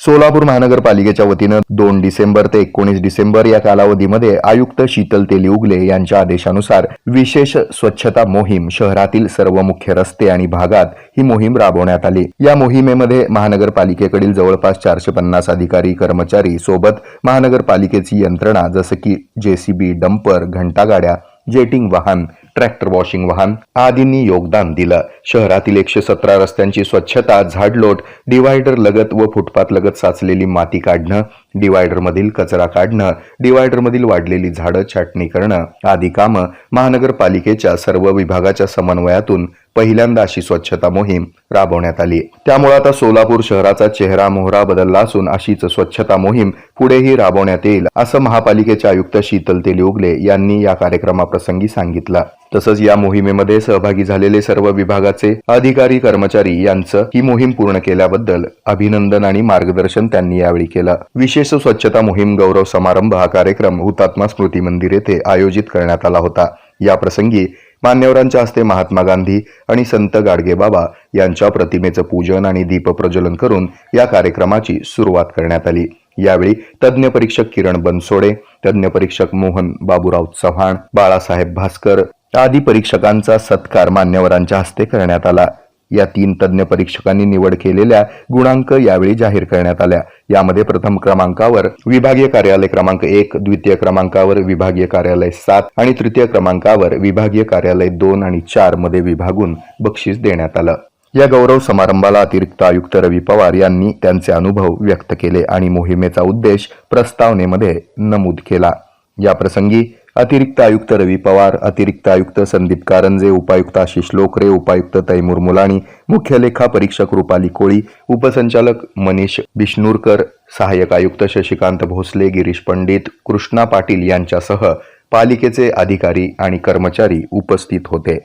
सोलापूर महानगरपालिकेच्या वतीनं दोन डिसेंबर ते एकोणीस डिसेंबर या कालावधीमध्ये आयुक्त शीतल तेली उगले यांच्या आदेशानुसार विशेष स्वच्छता मोहीम शहरातील सर्व मुख्य रस्ते आणि भागात ही मोहीम राबवण्यात आली. या मोहिमेमध्ये महानगरपालिकेकडील जवळपास चारशे पन्नास अधिकारी कर्मचारी सोबत महानगरपालिकेची यंत्रणा जसं की जेसीबी डंपर घंटागाड्या जेटिंग वाहन ट्रॅक्टर वॉशिंग वाहन आदींनी योगदान दिलं. शहरातील एकशे सतरा रस्त्यांची स्वच्छता झाडलोट डिव्हायडर लगत व फुटपाथ लगत साचलेली माती काढणं डिवायडरमधील कचरा काढणं डिवायडरमधील वाढलेली झाडं छाटणी करणं आदी कामं महानगरपालिकेच्या सर्व विभागाच्या समन्वयातून पहिल्यांदा अशी स्वच्छता मोहीम राबवण्यात आली. त्यामुळे आता सोलापूर शहराचा चेहरा मोहरा बदलला असून अशीच स्वच्छता मोहीम पुढेही राबवण्यात येईल असं महापालिकेचे आयुक्त शीतल तेली उगले यांनी या कार्यक्रमाप्रसंगी सांगितलं. तसंच या मोहिमेमध्ये सहभागी झालेले सर्व विभागाचे अधिकारी कर्मचारी यांचं ही मोहीम पूर्ण केल्याबद्दल अभिनंदन आणि मार्गदर्शन त्यांनी यावेळी केलं. विशेष स्वच्छता मोहीम गौरव समारंभ हा कार्यक्रम हुतात्मा स्मृती मंदिर येथे आयोजित करण्यात आला होता. या प्रसंगी मान्यवरांच्या हस्ते महात्मा गांधी आणि संत गाडगेबाबा यांच्या प्रतिमेचं पूजन आणि दीपप्रज्वलन करून या कार्यक्रमाची सुरुवात करण्यात आली. यावेळी तज्ज्ञ परीक्षक किरण बनसोडे तज्ज्ञ परीक्षक मोहन बाबूराव चव्हाण बाळासाहेब भास्कर आदी परीक्षकांचा सत्कार मान्यवरांच्या हस्ते करण्यात आला. या तीन तज्ज्ञ परीक्षकांनी निवड केलेल्या गुणांक यावेळी जाहीर करण्यात आल्या. यामध्ये प्रथम क्रमांकावर विभागीय कार्यालय क्रमांक एक द्वितीय क्रमांकावर विभागीय कार्यालय सात आणि तृतीय क्रमांकावर विभागीय कार्यालय दोन आणि चारमध्ये विभागून बक्षीस देण्यात आलं. या गौरव समारंभाला अतिरिक्त आयुक्त रवी पवार यांनी त्यांचे अनुभव व्यक्त केले आणि मोहिमेचा उद्देश प्रस्तावनेमध्ये नमूद केला. या प्रसंगी अतिरिक्त आयुक्त रवी पवार अतिरिक्त आयुक्त संदीप कारंजे उपायुक्त आशिष लोकरे उपायुक्त तैमूर मुलाणी मुख्य लेखा परीक्षक रुपाली कोळी उपसंचालक मनीष बिष्णूरकर सहाय्यक आयुक्त शशिकांत भोसले गिरीश पंडित कृष्णा पाटील यांच्यासह पालिकेचे अधिकारी आणि कर्मचारी उपस्थित होते.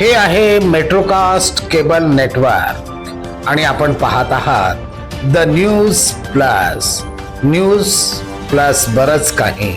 हे आहे मेट्रोकास्ट केबल नेटवर्क आणि आपण पाहत आहात the news plus. News plus बरच काही.